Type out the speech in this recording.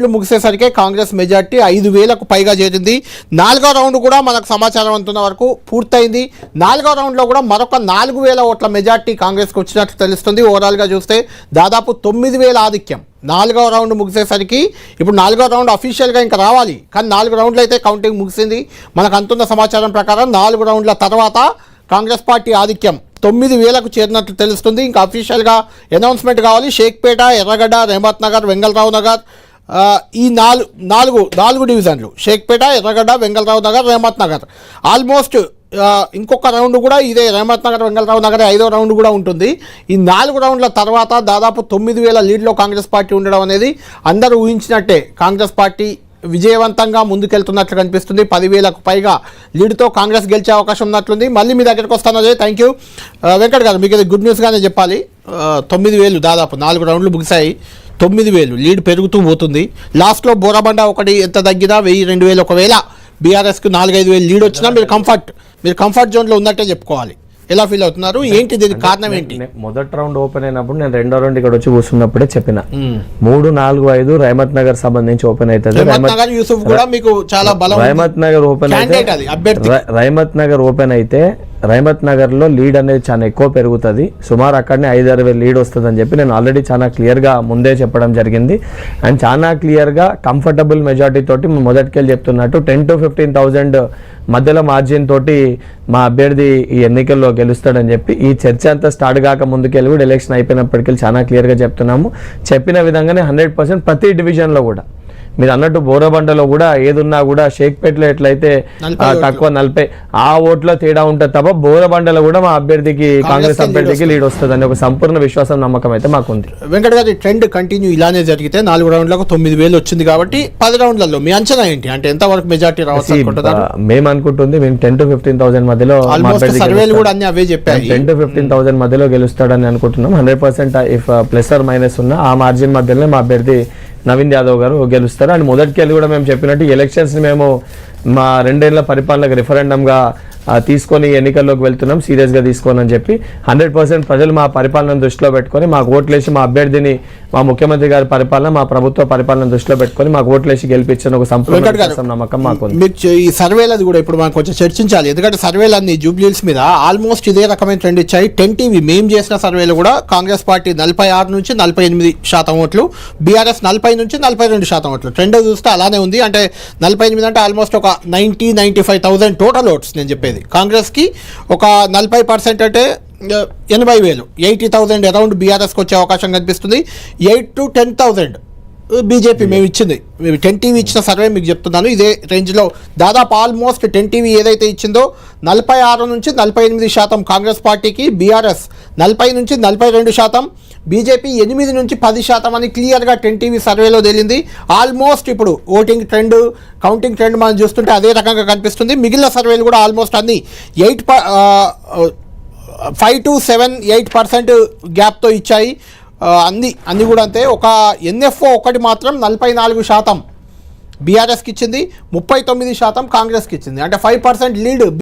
రౌండ్లు ముగిసేసరికి కాంగ్రెస్ మెజార్టీ ఐదు వేలకు పైగా చేరింది. నాలుగో రౌండ్ కూడా మనకు సమాచారం అందుతున్న వరకు పూర్తయింది. నాలుగో రౌండ్లో కూడా మరొక నాలుగు వేల ఓట్ల మెజార్టీ కాంగ్రెస్కి వచ్చినట్లు తెలుస్తుంది. ఓవరాల్గా చూస్తే దాదాపు తొమ్మిది వేల ఆధిక్యం. నాలుగో రౌండ్ ముగిసేసరికి ఇప్పుడు నాలుగో రౌండ్ అఫీషియల్గా ఇంకా రావాలి. కానీ నాలుగు రౌండ్లు అయితే కౌంటింగ్ ముగిసింది. మనకు అంతున్న సమాచారం ప్రకారం నాలుగు రౌండ్ల తర్వాత కాంగ్రెస్ పార్టీ ఆధిక్యం తొమ్మిది వేలకు చేరినట్లు తెలుస్తుంది. ఇంకా అఫీషియల్గా అనౌన్స్మెంట్ కావాలి. షేక్పేట ఎర్రగడ్డ రెహమత్ నగర్ వెంగళరావు నగర్ ఈ నాలుగు నాలుగు నాలుగు డివిజన్లు. షేక్పేట ఎర్రగడ్డ వెంకటరావు నగర్ రేమత్ నగర్. ఆల్మోస్ట్ ఇంకొక రౌండ్ కూడా ఇదే రేమత్ నగర్ వెంగళరావు నగర్ ఐదో రౌండ్ కూడా ఉంటుంది. ఈ నాలుగు రౌండ్ల తర్వాత దాదాపు తొమ్మిది వేల లీడ్లో కాంగ్రెస్ పార్టీ ఉండడం అనేది అందరూ ఊహించినట్టే. కాంగ్రెస్ పార్టీ విజయవంతంగా ముందుకెళ్తున్నట్లు కనిపిస్తుంది. పదివేలకు పైగా లీడ్తో కాంగ్రెస్ గెలిచే అవకాశం ఉన్నట్లుంది. మళ్ళీ మీ దగ్గరికి వస్తాను అజయ్. థ్యాంక్ యూ వెంకట్ గారు మీకు గుడ్ న్యూస్గానే చెప్పాలి. తొమ్మిది వేలు దాదాపు నాలుగు రౌండ్లు ముగిశాయి. తొమ్మిది వేలు. లీడ్ పెరుగుతూ పోతుంది. లాస్ట్లో బోరబండ ఒకటి ఎంత తగ్గినా వెయ్యి రెండు వేలు ఒకవేళ బీఆర్ఎస్కి నాలుగైదు వేలు లీడ్ వచ్చినా మీరు కంఫర్ట్ మీరు కంఫర్ట్ జోన్లో ఉన్నట్టే చెప్పుకోవాలి. ఎలా ఫీల్ అవుతున్నారు? ఏంటి దీనికి కారణం ఏంటి? మొదటి రౌండ్ ఓపెన్ అయినప్పుడు నేను రెండో రౌండ్ ఇక్కడ వచ్చి కూర్చున్నప్పుడే చెప్పిన. మూడు నాలుగు ఐదు రైమత్ నగర్ సంబంధించి ఓపెన్ అవుతుంది నగర్ యూసుఫ్ కూడా మీకు చాలా బలం. రైమత్ నగర్ ఓపెన్ అయితే రైమత్ నగర్ ఓపెన్ అయితే రైమత్ నగర్లో లీడ్ అనేది చాలా ఎక్కువ పెరుగుతుంది. సుమారు అక్కడనే ఐదు వేలు లీడ్ వస్తుంది అని చెప్పి నేను ఆల్రెడీ చాలా క్లియర్గా ముందే చెప్పడం జరిగింది. అండ్ చాలా క్లియర్గా కంఫర్టబుల్ మెజార్టీ తోటి మొదటికెళ్ళి చెప్తున్నట్టు టెన్ టు ఫిఫ్టీన్ థౌజండ్ మధ్యలో మార్జిన్ తోటి మా అభ్యర్థి ఈ ఎన్నికల్లో గెలుస్తాడని చెప్పి ఈ చర్చ అంతా స్టార్ట్ కాక ముందుకెళ్ళి కూడా ఎలక్షన్ అయిపోయినప్పటికీ చాలా క్లియర్గా చెప్తున్నాము. చెప్పిన విధంగానే హండ్రెడ్ పర్సెంట్ ప్రతి డివిజన్లో కూడా. మీరు అన్నట్టు బోరబండలో కూడా ఏదున్నా కూడా షేక్పేటలో ఎట్లయితే. తక్కువ నలభై ఆ ఓట్లో తేడా ఉంటుంది తప్ప బోరబండలో కూడా మా అభ్యర్థికి కాంగ్రెస్ అభ్యర్థికి లీడ్ వస్తుంది అని ఒక సంపూర్ణ విశ్వాసం నమ్మకం అయితే మాకుంది. వెంకట్ గారి ట్రెండ్ కంటిన్యూ ఇలానే జరిగితే నాలుగు రౌండ్లకు తొమ్మిది వేలు వచ్చింది కాబట్టి పది రౌండ్లలో మీ అంచనా ఏంటి? అంటే ఎంతవరకు మెజార్టీ రావచ్చు మేము అనుకుంటుంది మేము టెన్ టు ఫిఫ్టీన్ థౌసండ్ మధ్యలో సర్వేలు కూడా అన్ని అవే చెప్పాయి. టెన్ టు ఫిఫ్టీన్ థౌసండ్ మధ్యలో గెలుస్తాడని అనుకుంటున్నాం. Hundred percent if plus or minus ఉన్న ఆ మార్జిన్ మధ్యలోనే మా అభ్యర్థి నవీన్ యాదవ్ గారు గెలుస్తారు. అండ్ మొదటికెళ్ళి కూడా మేము చెప్పినట్టు ఎలక్షన్స్ మేము మా రెండేళ్ళ పరిపాలనకు రిఫరెండంగా తీసుకొని ఎన్నికల్లోకి వెళ్తున్నాం. సీరియస్గా తీసుకోనని చెప్పి హండ్రెడ్ పర్సెంట్ ప్రజలు మా పరిపాలన దృష్టిలో పెట్టుకొని మాకు ఓట్లేసి మా అభ్యర్థిని మా ముఖ్యమంత్రి గారి పరిపాలన మా ప్రభుత్వ పరిపాలన దృష్టిలో పెట్టుకొని మాకు ఓట్లేసి గెలిపించిన ఒక సంపూర్ణ నమ్మకం మాకు మీరు ఈ సర్వేలది కూడా ఇప్పుడు మనం కొంచెం చర్చించాలి. ఎందుకంటే సర్వేలు అన్ని జూబ్లీల్స్ మీద ఆల్మోస్ట్ ఇదే రకమైన ట్రెండ్ ఇచ్చాయి. టెన్ టీవీ మేము చేసిన సర్వేలు కూడా కాంగ్రెస్ పార్టీ నలభై ఆరు నుంచి నలభై ఎనిమిది శాతం ఓట్లు బీఆర్ఎస్ నలభై నుంచి నలభై రెండు శాతం ఓట్లు. ట్రెండ్ చూస్తే అలానే ఉంది. అంటే నలభై ఎనిమిది అంటే ఆల్మోస్ట్ ఒక ninety ninety five thousand total votes నేను చెప్పేది. కాంగ్రెస్కి ఒక నలభై పర్సెంట్ అంటే ఎనభై వేలు. ఎయిటీ థౌసండ్ అరౌండ్ బీఆర్ఎస్కి వచ్చే అవకాశం కనిపిస్తుంది. Eight to ten thousand BJP మేము ఇచ్చింది మేము టెన్ టీవీ ఇచ్చిన సర్వే మీకు చెప్తున్నాను. ఇదే రేంజ్లో దాదాపు ఆల్మోస్ట్ టెన్ టీవీ ఏదైతే ఇచ్చిందో నలభై ఆరు నుంచి నలభై ఎనిమిది శాతం కాంగ్రెస్ పార్టీకి బీఆర్ఎస్ నలభై నుంచి నలభై రెండు శాతం బీజేపీ ఎనిమిది నుంచి పది శాతం అని క్లియర్గా టెన్ టీవీ సర్వేలో తేలింది. ఆల్మోస్ట్ ఇప్పుడు ఓటింగ్ ట్రెండ్ కౌంటింగ్ ట్రెండ్ మనం చూస్తుంటే అదే రకంగా కనిపిస్తుంది. మిగిలిన సర్వేలు కూడా ఆల్మోస్ట్ అన్ని. Eight five to seven eight percent గ్యాప్తో ఇచ్చాయి. ఆ, అన్ని అన్ని కూడా అంతే. ఒక ఎన్ఎఫ్ఓ ఒకటి మాత్రం నలభై నాలుగు శాతం బీఆర్ఎస్కి ఇచ్చింది ముప్పై తొమ్మిది శాతం కాంగ్రెస్కి ఇచ్చింది. అంటే ఫైవ్ పర్సెంట్ లీడ్